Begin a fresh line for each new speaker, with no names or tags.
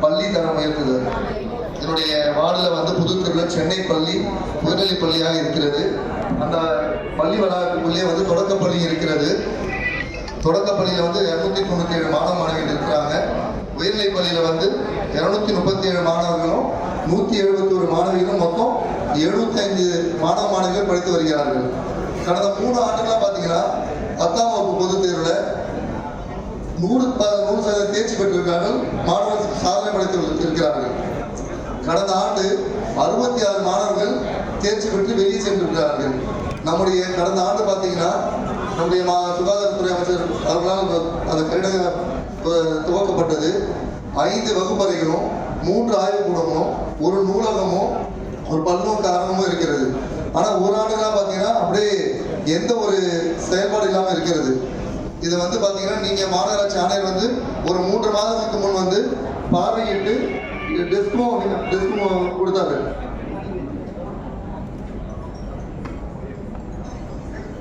பள்ளி தரம் உயர்த்துதல் என்னுடைய வார்டில் வந்து புதுத்தூரில் சென்னை பள்ளி உயர்நிலை பள்ளியாக இருக்கிறது. அந்த பள்ளி வளாகத்துக்குள்ளே வந்து தொடக்கப்பள்ளி இருக்கிறது. தொடக்கப்பள்ளியில் வந்து இரநூத்தி தொண்ணூற்றி ஏழு மாணவ மாணவிகள் இருக்கிறாங்க. உயர்நிலை பள்ளியில் வந்து இரநூத்தி முப்பத்தி ஏழு மாணவர்களும் நூற்றி எழுபத்தோரு மாணவிகளும் மொத்தம் எழுபத்தி ஐந்து மாணவ மாணவிகள் படித்து வருகிறார்கள். கடந்த மூணு ஆண்டுகளாக பார்த்தீங்கன்னா பத்தாம் வகுப்பு பொதுத் தேர்வில் நூறு ப- நூறு சதவீத தேர்ச்சி பெற்றிருக்கார்கள் மாணவர்கள் கடந்த ஆண்டு அறுபத்தி ஆறு மாணவர்கள் தேர்ச்சி பெற்று வெளியே சென்றிருக்கிறார்கள். நம்முடைய கடந்த ஆண்டு பார்த்தீங்கன்னா நம்முடைய மா சுகாதாரத்துறை அமைச்சர் அவர்களால் அந்த கட்டிடம் துவக்கப்பட்டது. ஐந்து வகுப்பறைகளும் மூன்று ஆய்வுக்கூடமும் ஒரு நூலகமும் ஒரு பல்நோக்கு அரங்கமும் இருக்கிறது. ஆனால் ஒரு ஆண்டுகளாக பார்த்தீங்கன்னா அப்படியே எந்த ஒரு செயல்பாடு இல்லாமல் இருக்கிறது. இதை வந்து பார்த்தீங்கன்னா நீங்கள் மாநகராட்சி ஆணையர் வந்து ஒரு மூன்று மாதத்துக்கு முன் வந்து பார்வையிட்டு டெஸ்க்கும் டெஸ்க்கும் கொடுத்தாரு